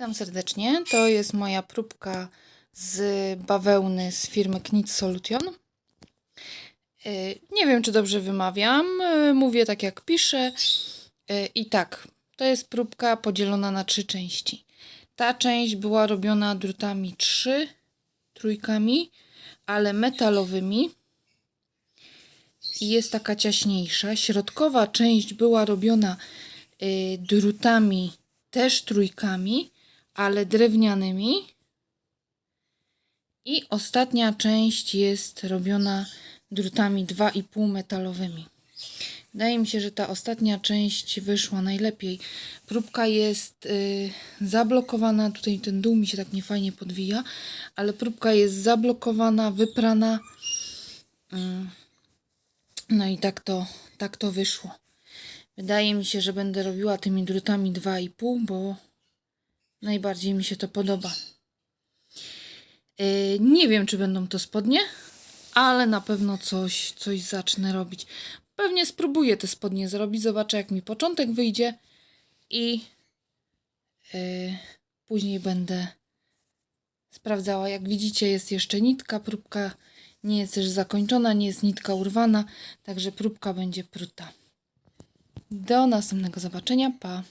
Witam serdecznie. To jest moja próbka z bawełny z firmy Knit Solution. Y, Nie wiem, czy dobrze wymawiam. Y, Mówię tak, jak piszę. Y, I tak, to jest próbka podzielona na trzy części. Ta część była robiona drutami 3, trójkami, ale metalowymi. I jest taka ciaśniejsza. Środkowa część była robiona drutami też trójkami, ale drewnianymi. I ostatnia część jest robiona drutami 2,5 metalowymi. Wydaje mi się, że ta ostatnia część wyszła najlepiej. Próbka jest y, zablokowana. Tutaj ten dół mi się tak niefajnie podwija, ale próbka jest zablokowana, wyprana. Mm. No i tak to, tak to wyszło. Wydaje mi się, że będę robiła tymi drutami 2,5, bo najbardziej mi się to podoba. Yy, nie wiem, czy będą to spodnie, ale na pewno coś, coś zacznę robić. Pewnie spróbuję te spodnie zrobić, zobaczę jak mi początek wyjdzie i yy, później będę sprawdzała. Jak widzicie, jest jeszcze nitka, próbka nie jest też zakończona, nie jest nitka urwana, także próbka będzie pruta. Do następnego zobaczenia. Pa!